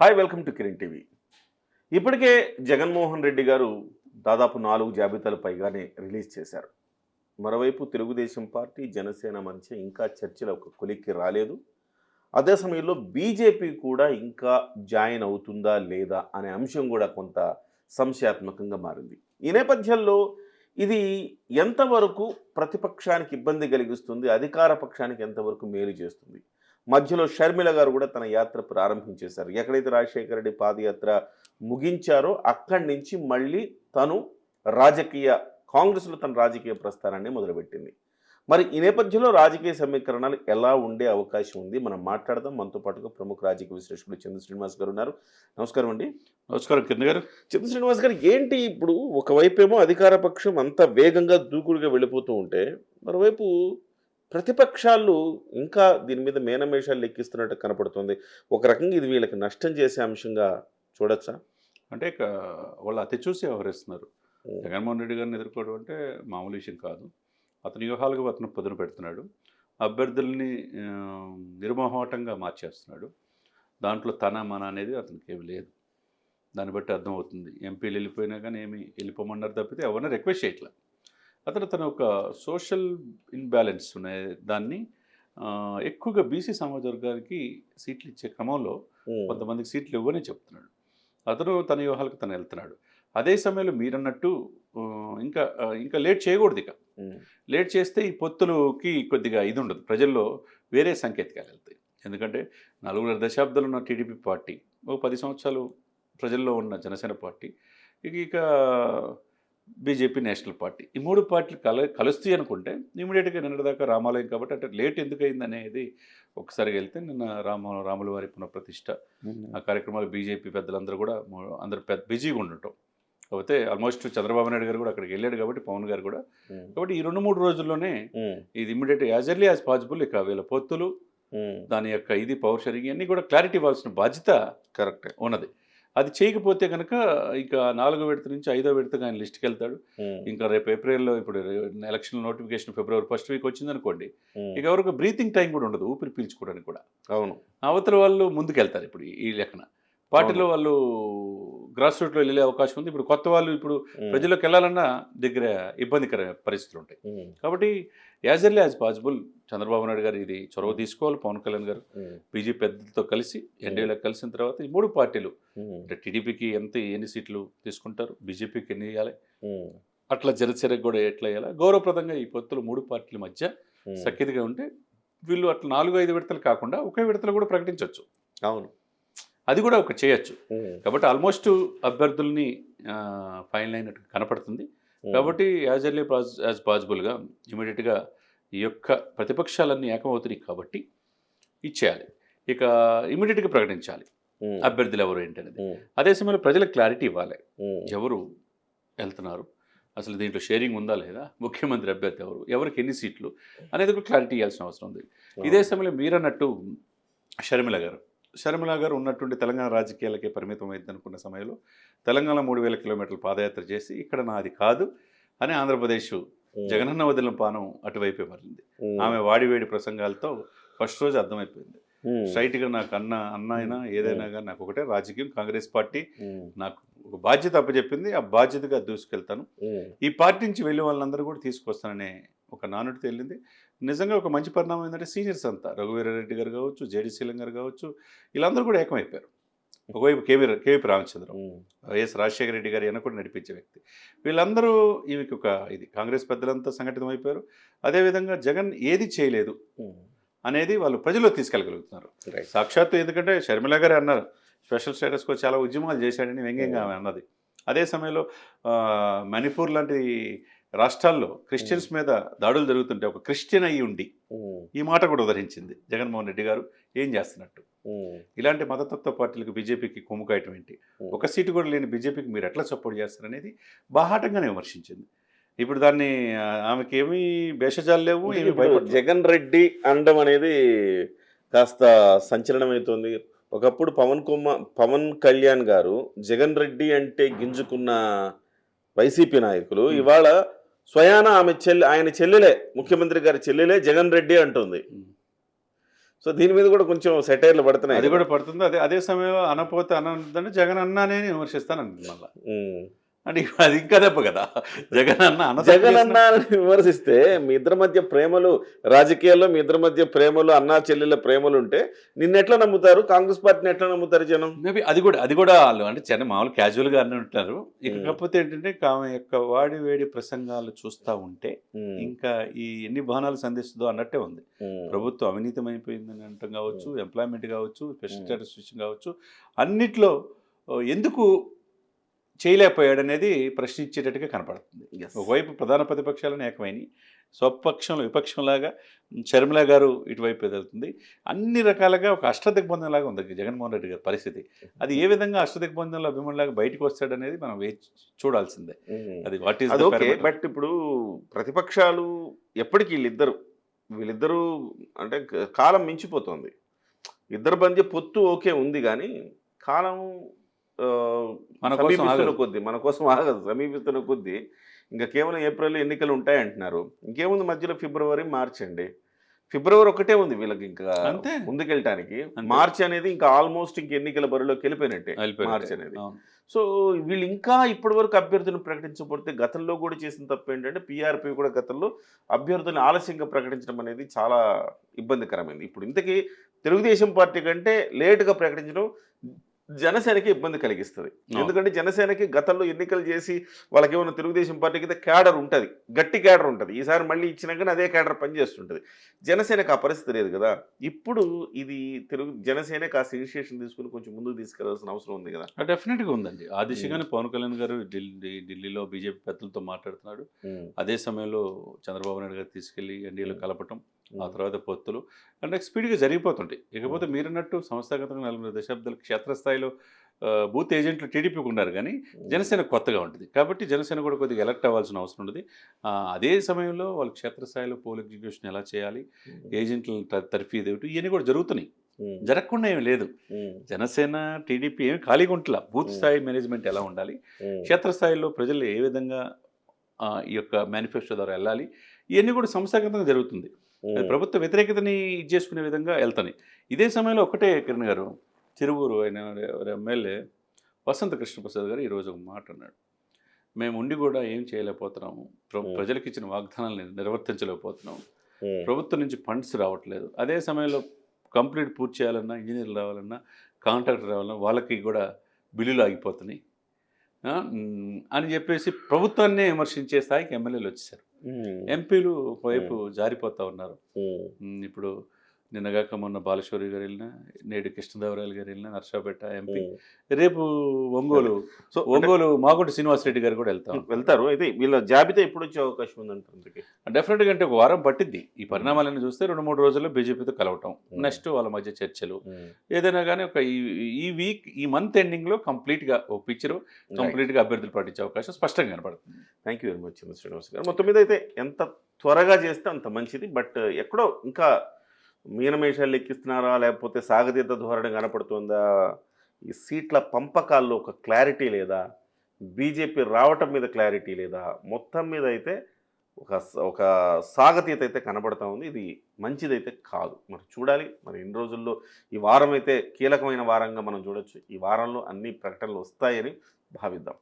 Hi welcome to Kiran TV ఇప్పటికే జగన్మోహన్ రెడ్డి గారు దాదాపు నాలుగు జాబితాలు పైగానే రిలీజ్ చేశారు. మరోవైపు తెలుగుదేశం పార్టీ జనసేన మధ్య ఇంకా చర్చలు ఒక కొలిక్కి రాలేదు. అదే సమయంలో బీజేపీ కూడా ఇంకా జాయిన్ అవుతుందా లేదా అనే అంశం కూడా కొంత సంశయాత్మకంగా మారింది. ఈ నేపథ్యంలో ఇది ఎంతవరకు ప్రతిపక్షానికి ఇబ్బంది కలిగిస్తుంది అధికార పక్షానికి ఎంతవరకు మేలు చేస్తుంది? మధ్యలో షర్మిల గారు కూడా తన యాత్ర ప్రారంభించేశారు. ఎక్కడైతే రాజశేఖర రెడ్డి పాదయాత్ర ముగించారో అక్కడి నుంచి మళ్ళీ తను రాజకీయ కాంగ్రెస్లో తన రాజకీయ ప్రస్థానాన్ని మొదలుపెట్టింది. మరి ఈ నేపథ్యంలో రాజకీయ సమీకరణాలు ఎలా ఉండే అవకాశం ఉంది? మనం మాట్లాడదాం. మనతో పాటుగా ప్రముఖ రాజకీయ విశ్లేషకుడు చంద్ర శ్రీనివాస్ గారు ఉన్నారు. నమస్కారం అండి. నమస్కారం. కిరణ్ గారు. చంద్ర శ్రీనివాస్ గారు ఏంటి ఇప్పుడు ఒకవైపేమో అధికార పక్షం అంత వేగంగా దూకుడుగా వెళ్ళిపోతూ ఉంటే మరోవైపు ప్రతిపక్షాలు ఇంకా దీని మీద మేనమేషాలు లెక్కిస్తున్నట్టు కనపడుతుంది. ఒక రకంగా ఇది వీళ్ళకి నష్టం చేసే అంశంగా చూడొచ్చా? అంటే వాళ్ళు అతి చూసి వ్యవహరిస్తున్నారు. జగన్మోహన్ రెడ్డి గారిని ఎదుర్కోవడం అంటే మామూలు విషయం కాదు. అతని వ్యూహాలుగా అతను పొదును పెడుతున్నాడు. అభ్యర్థుల్ని ఆ, నిర్మోహమాటంగా మార్చేస్తున్నాడు. దాంట్లో తన మన అనేది అతనికి ఏమి లేదు. దాన్ని బట్టి అర్థమవుతుంది. ఎంపీలు వెళ్ళిపోయినా కానీ ఏమి వెళ్ళిపోమన్నారు తప్పితే ఎవరిని రిక్వెస్ట్ చేయట్లే. అతను తన ఒక సోషల్ ఇన్బ్యాలెన్స్ ఉన్నాయి దాన్ని ఎక్కువగా బీసీ సమాజ వర్గానికి సీట్లు ఇచ్చే క్రమంలో కొంతమందికి సీట్లు ఇవ్వని చెప్తున్నాడు. అతను తన వ్యూహాలకు తను వెళ్తున్నాడు. అదే సమయంలో మీరన్నట్టు ఇంకా ఇంకా లేట్ చేయకూడదు ఇక. లేట్ చేస్తే ఈ పొత్తులకి కొద్దిగా ఇది ఉండదు. ప్రజల్లో వేరే సంకేతాలు వెళ్తాయి. ఎందుకంటే నలుగురు దశాబ్దాలు ఉన్న టీడీపీ పార్టీ ఓ పది సంవత్సరాలు ప్రజల్లో ఉన్న జనసేన పార్టీ ఇక ఇక బీజేపీ నేషనల్ పార్టీ ఈ మూడు పార్టీలు కల కలుస్తాయి అనుకుంటే ఇమీడియట్గా నిన్నటిదాకా రామాలయం కాబట్టి అంటే లేట్ ఎందుకు అయింది అనేది ఒకసారి వెళ్తే నిన్న రామ రాముల వారి పునఃప్రతిష్ఠ ఆ కార్యక్రమాలు బీజేపీ పెద్దలందరూ కూడా అందరూ పెద్ద బిజీగా ఉండటం కాకపోతే ఆల్మోస్ట్ చంద్రబాబు నాయుడు గారు కూడా అక్కడికి వెళ్ళాడు కాబట్టి పవన్ గారు కూడా. కాబట్టి ఈ రెండు మూడు రోజుల్లోనే. ఇది immediate as early as possible ఇక వీళ్ళ పొత్తులు. దాని యొక్క ఇది పవర్ షేరింగ్ అన్నీ కూడా క్లారిటీ ఇవ్వాల్సిన బాధ్యత కరెక్టే ఉన్నది అది చేయకపోతే కనుక ఇక నాలుగో విడత నుంచి ఐదో విడతగా ఆయన లిస్ట్కి వెళ్తాడు. ఇంకా రేపు ఏప్రిల్లో ఇప్పుడు ఎలక్షన్ నోటిఫికేషన్ ఫిబ్రవరి ఫస్ట్ వీక్ వచ్చిందనుకోండి ఉమ్. ఇక ఎవరికి బ్రీతింగ్ టైం కూడా ఉండదు ఊపిరి పీల్చుకోవడానికి కూడా అవును అవతల వాళ్ళు ముందుకెళ్తారు ఇప్పుడు ఈ లెక్కన పార్టీలో వాళ్ళు గ్రాస్ రూట్లో వెళ్ళే అవకాశం ఉంది ఇప్పుడు కొత్త వాళ్ళు ఇప్పుడు. ప్రజల్లోకి వెళ్ళాలన్నా దగ్గర ఇబ్బందికర పరిస్థితులు ఉంటాయి. కాబట్టి as early as possible Chandrababu Naidu garu ఇది చొరవ తీసుకోవాలి పవన్ కళ్యాణ్ గారు. బీజేపీ పెద్దలతో కలిసి ఎన్డీఏలో కలిసిన తర్వాత ఈ మూడు పార్టీలు. అంటే టీడీపీకి ఎంత ఎన్ని సీట్లు తీసుకుంటారు బీజేపీకి ఎన్ని ఇవ్వాలి. అట్లా జనసేనకు కూడా ఎట్లా ఇవ్వాలి గౌరవప్రదంగా ఈ పొత్తులు మూడు పార్టీల మధ్య. సఖ్యతగా ఉంటే వీళ్ళు అట్లా నాలుగు ఐదు విడతలు కాకుండా ఒకే విడతలు కూడా ప్రకటించవచ్చు అవును అది కూడా ఒక చేయొచ్చు. కాబట్టి ఆల్మోస్ట్ అభ్యర్థుల్ని ఫైనల్ అయినట్టు కనపడుతుంది. కాబట్టి యాజ్ ఎర్లీ యాజ్ పాసిబుల్గా ఇమీడియట్గా ఈ యొక్క ప్రతిపక్షాలన్నీ ఏకమవుతున్నాయి కాబట్టి ఇచ్చేయాలి. ఇక ఇమీడియట్గా ప్రకటించాలి. అభ్యర్థులు ఎవరు ఏంటనేది. అదే సమయంలో ప్రజలకు క్లారిటీ ఇవ్వాలి. ఎవరు వెళ్తున్నారు? అసలు దీంట్లో షేరింగ్ ఉందా లేదా? ముఖ్యమంత్రి అభ్యర్థి ఎవరు? ఎవరికి ఎన్ని సీట్లు? అనేది కూడా క్లారిటీ ఇవ్వాల్సిన అవసరం ఉంది. ఇదే సమయంలో మీరన్నట్టు షర్మిల గారు షర్మిల గారు ఉన్నటువంటి తెలంగాణ రాజకీయాలకే పరిమితం అనుకున్న సమయంలో తెలంగాణ మూడు వేల కిలోమీటర్ల పాదయాత్ర చేసి ఇక్కడ నాది కాదు అని ఆంధ్రప్రదేశ్. జగనన్న వదిలిన పానం అటువైపే మరలింది ఉమ్. ఆమె వాడివేడి ప్రసంగాలతో ఫస్ట్ రోజు అర్థమైపోయింది ఉమ్. స్ట్రైట్గా నాకు అన్న అన్న అయినా ఏదైనా కానీ నాకు ఒకటే రాజకీయం కాంగ్రెస్ పార్టీ. నాకు ఒక బాధ్యత అప్పచెప్పింది ఆ బాధ్యతగా దూసుకెళ్తాను. ఈ పార్టీ నుంచి వెళ్ళే వాళ్ళందరూ కూడా తీసుకొస్తాననే ఒక నానుడితో వెళ్ళింది నిజంగా ఒక మంచి పరిణామం ఏంటంటే సీనియర్స్ అంతా. రఘువీరారెడ్డి గారు కావచ్చు జేడి శీలం గారు కావచ్చు వీళ్ళందరూ కూడా ఏకమైపోయారు. ఒకవైపు KV KVP Ramachandram. YS Rajasekhara Reddy garu వెనక కూడా నడిపించే వ్యక్తి. వీళ్ళందరూ ఈమెకి ఒక ఇది. కాంగ్రెస్ పెద్దలంతా సంఘటితం అయిపోయారు అదేవిధంగా జగన్ ఏది చేయలేదు. అనేది వాళ్ళు ప్రజల్లో తీసుకెళ్ళగలుగుతున్నారు. సాక్షాత్తు ఎందుకంటే షర్మిల గారే అన్నారు స్పెషల్ స్టేటస్కో చాలా ఉద్యమాలు చేశాడని వ్యంగ్యంగా ఆమె అన్నది. అదే సమయంలో మణిపూర్ లాంటి రాష్ట్రాల్లో క్రిస్టియన్స్ మీద దాడులు జరుగుతుంటే ఒక క్రిస్టియన్ అయి ఉండి. ఈ మాట కూడా ఉదహరించింది జగన్మోహన్ రెడ్డి గారు ఏం చేస్తున్నట్టు. ఇలాంటి మతతత్వ పార్టీలకు బీజేపీకి కొమ్ముకాయటం ఏంటి. ఒక సీటు కూడా లేని బీజేపీకి మీరు ఎట్లా సపోర్ట్ చేస్తారనేది బాహాటంగానే విమర్శించింది ఇప్పుడు దాన్ని ఆమెకి ఏమీ భేషజాలు లేవు ఏమీ జగన్ రెడ్డి అనడం అనేది కాస్త సంచలనమవుతోంది ఒకప్పుడు పవన్ కుమార్ పవన్ కళ్యాణ్ గారు జగన్ రెడ్డి అంటే గింజుకున్న వైసీపీ నాయకులు. ఇవాళ స్వయాన ఆమె చెల్లి ఆయన చెల్లెలే ముఖ్యమంత్రి గారి చెల్లెలే జగన్ రెడ్డి అంటుంది. సో దీని మీద కూడా కొంచెం సెటైర్లు పడుతున్నాయి అది. కూడా పడుతుంది అదే అదే సమయంలో అనపోతే అనంటే జగన్ అన్నానే విమర్శిస్తాను మళ్ళీ. అంటే అది ఇంకా దెబ్బ కదా జగన్ అన్న జగన్ అన్న అని విమర్శిస్తే మీ ఇద్దరి మధ్య ప్రేమలు రాజకీయాల్లో మీ ఇద్దరి మధ్య ప్రేమలు అన్నా చెల్లెల ప్రేమలు ఉంటే నిన్న ఎట్లా నమ్ముతారు కాంగ్రెస్ పార్టీని ఎట్లా నమ్ముతారు జనం మేబీ అది కూడా అది కూడా వాళ్ళు అంటే చిన్న మామూలు క్యాజువల్గా అన్నీ ఉంటారు ఇక. కాకపోతే ఏంటంటే ఆమె యొక్క వాడి వేడి ప్రసంగాలు చూస్తూ ఉంటే. ఇంకా ఈ ఎన్ని బాణాలు సంధిస్తుందో అన్నట్టే ఉంది. ప్రభుత్వం అవినీతమైపోయిందని అంటాం కావచ్చు ఎంప్లాయ్మెంట్ కావచ్చు స్పెషల్. స్టేటస్ విషయం కావచ్చు అన్నిట్లో ఎందుకు చేయలేకపోయాడు అనేది ప్రశ్నించేటట్టుగా కనపడుతుంది. ఒకవైపు ప్రధాన ప్రతిపక్షాలను ఏకమైనవి స్వపక్షంలో విపక్షంలాగా షర్మిల గారు ఇటువైపు ఎదుగుతుంది అన్ని రకాలుగా ఒక అష్టదిగ్బంధం లాగా ఉంది జగన్మోహన్ రెడ్డి గారి పరిస్థితి. అది ఏ విధంగా అష్టదిగ్బంధంలో అభిమానులాగా బయటకు వస్తాడనేది మనం వేచి చూడాల్సిందే. అది వాట్ ఈస్ బట్ ఇప్పుడు ప్రతిపక్షాలు ఎప్పటికీ వీళ్ళిద్దరు వీళ్ళిద్దరూ అంటే కాలం మించిపోతుంది. ఇద్దరు మధ్య పొత్తు ఓకే ఉంది కానీ కాలం మన సమీపిస్తున్న. కొద్దీ మన కోసం ఆగదు సమీపిస్తున్న కొద్దీ ఇంకా కేవలం ఏప్రిల్ ఎన్నికలు ఉంటాయి అంటున్నారు ఇంకేముంది మధ్యలో ఫిబ్రవరి మార్చ్ అండి ఫిబ్రవరి ఒకటే ఉంది వీళ్ళకి ఇంకా. ముందుకెళ్ళటానికి. మార్చ్ అనేది ఇంకా ఆల్మోస్ట్ ఇంక ఎన్నికల బరిలోకి వెళ్ళిపోయినట్టే. మార్చ్ అనేది. సో వీళ్ళు ఇంకా ఇప్పటి వరకు అభ్యర్థులను ప్రకటించకపోతే గతంలో కూడా చేసిన తప్పు ఏంటంటే పీఆర్పీ కూడా గతంలో అభ్యర్థులను ఆలస్యంగా ప్రకటించడం అనేది చాలా ఇబ్బందికరమైంది ఇప్పుడు ఇంతకీ తెలుగుదేశం పార్టీ కంటే లేటుగా ప్రకటించడం జనసేనకి ఇబ్బంది కలిగిస్తుంది. ఎందుకంటే జనసేనకి గతంలో ఎన్నికలు చేసి వాళ్ళకి ఏమైనా తెలుగుదేశం పార్టీకి అయితే క్యాడర్ ఉంటుంది. గట్టి క్యాడర్ ఉంటుంది. ఈసారి మళ్ళీ ఇచ్చినాకనే అదే క్యాడర్ పనిచేస్తుంటుంది. జనసేనకు ఆ పరిస్థితి లేదు కదా. ఇప్పుడు ఇది తెలుగు జనసేన కాస్త ఇనిషియేషన్ తీసుకుని కొంచెం ముందుకు తీసుకెళ్ళాల్సిన అవసరం ఉంది కదా. ఆ, డెఫినెట్గా ఉందండి. ఆ దిశగానే పవన్ కళ్యాణ్ గారు ఢిల్లీ ఢిల్లీలో బీజేపీ పెద్దలతో మాట్లాడుతున్నాడు. అదే సమయంలో చంద్రబాబు నాయుడు గారు తీసుకెళ్ళి ఎన్డీఏలో కలపటం ఆ తర్వాత పొత్తులు. అంటే స్పీడ్గా జరిగిపోతుంటాయి. ఇకపోతే మీరన్నట్టు సంస్థాగతంగా నలుగురు దశాబ్దాలు క్షేత్రస్థాయిలో బూత్ ఏజెంట్లు టీడీపీకి ఉన్నారు కానీ జనసేన కొత్తగా ఉంటుంది. కాబట్టి జనసేన కూడా కొద్దిగా ఎలక్ట్ అవ్వాల్సిన అవసరం ఉంటుంది అదే సమయంలో వాళ్ళు క్షేత్రస్థాయిలో పోల్ ఎగ్జిక్యూషన్ ఎలా చేయాలి ఏజెంట్ల త- తర్ఫీదు ఏమిటి ఇవన్నీ కూడా జరుగుతున్నాయి. జరగకుండా ఏమి లేదు. జనసేన టీడీపీ ఏమి ఖాళీగా ఉంటలా. బూత్ స్థాయి మేనేజ్మెంట్ ఎలా ఉండాలి. క్షేత్రస్థాయిలో ప్రజలు ఏ విధంగా ఈ యొక్క మేనిఫెస్టో ద్వారా వెళ్ళాలి ఇవన్నీ కూడా సంస్థాగతంగా జరుగుతుంది. ప్రభుత్వ వ్యతిరేకతని ఇది చేసుకునే విధంగా వెళ్తాయి ఇదే సమయంలో ఒకటే కిరణ్ గారు తిరువూరు ఆయన ఎమ్మెల్యే వసంత కృష్ణప్రసాద్ గారు ఈరోజు ఒక మాట అన్నాడు. మేము ఉండి కూడా ఏం చేయలేకపోతున్నాము. ప్ర-. ప్రజలకు ఇచ్చిన వాగ్దానాలను నిర్వర్తించలేకపోతున్నాము. ప్రభుత్వం నుంచి ఫండ్స్ రావట్లేదు. అదే సమయంలో కంప్లీట్ పూర్తి చేయాలన్నా ఇంజనీర్లు రావాలన్నా కాంట్రాక్టర్ రావాలన్నా వాళ్ళకి కూడా బిల్లులు ఆగిపోతున్నాయి. అని చెప్పేసి ప్రభుత్వాన్నే విమర్శించే స్థాయికి ఎమ్మెల్యేలు వచ్చేసారు. ఎంపీలు ఒకవైపు జారిపోతా ఉన్నారు. ఇప్పుడు నిన్నగాక మొన్న బాలశౌరి గారు వెళ్ళినా నేడు కృష్ణదేవరాయలు గారు వెళ్ళినా నర్సాపేట ఎంపీ. రేపు ఒంగోలు సో ఒంగోలు మాగుంటి శ్రీనివాసరెడ్డి గారు కూడా వెళ్తాం వెళ్తారు. అయితే వీళ్ళ జాబితా ఎప్పుడు వచ్చే అవకాశం ఉందంటే డెఫినెట్గా అంటే ఒక వారం పట్టిద్ది. ఈ పరిణామాలను చూస్తే రెండు మూడు రోజుల్లో బీజేపీతో కలవటం. నెక్స్ట్ వాళ్ళ మధ్య చర్చలు. ఏదైనా కానీ ఒక ఈ ఈ వీక్ ఈ మంత్ ఎండింగ్లో కంప్లీట్గా ఒక పిక్చర్ కంప్లీట్గా అభ్యర్థులు పాటించే అవకాశం స్పష్టంగా కనపడుతుంది. Thank you very much Srinivas గారు. మొత్తం మీద అయితే ఎంత త్వరగా చేస్తే అంత మంచిది. బట్ ఎక్కడో ఇంకా మీనమేషాలు లెక్కిస్తున్నారా లేకపోతే సాగతీత ధోరణి కనపడుతుందా? ఈ సీట్ల పంపకాల్లో ఒక క్లారిటీ లేదా? బీజేపీ రావటం మీద క్లారిటీ లేదా? మొత్తం మీద అయితే ఒక ఒక సాగతీత అయితే కనబడతా ఉంది. ఇది మంచిదైతే కాదు. మరి చూడాలి. మరి ఎన్ని రోజుల్లో ఈ వారం అయితే కీలకమైన వారంగా మనం చూడొచ్చు. ఈ వారంలో అన్ని ప్రకటనలు వస్తాయని భావిద్దాం.